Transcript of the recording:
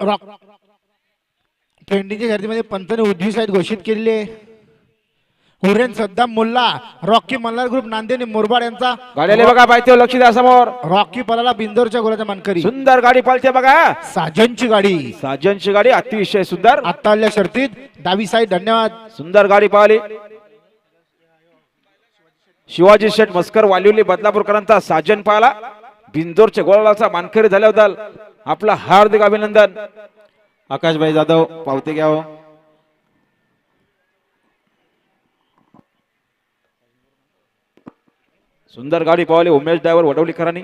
Rock. ट्रेंडिंगच्या शर्यतीमध्ये पंतने उजवी side घोषित केलेली आहे. हुरेन सद्दाम मुल्ला रॉकी मल्हार ग्रुप नांदेड आणि मुरबाड यांचा गाड्याला बघा पाहिजे लक्ष द्या समोर. रॉकी पलाला बिंदोरच्या गोलाच्या मानकरी. सुंदर गाडी पालते बघा. साजनची गाडी. साजनची गाडी अतिशय सुंदर. आता आलेल्या शर्तीत डावी साईड धन्यवाद. सुंदर गाडी पाहिली. शिवाजी शेठ मस्कर वालिवली बदलापूरकरांचा साजन पाहिला. बिंदोरच्या गोळाचा मानकरी झाल्याबद्दल आपला हार्दिक अभिनंदन. आकाशभाई जाधव पावते घ्यावं हो. सुंदर गाडी पावली उमेश ड्रायव्हर वडवलीकरांनी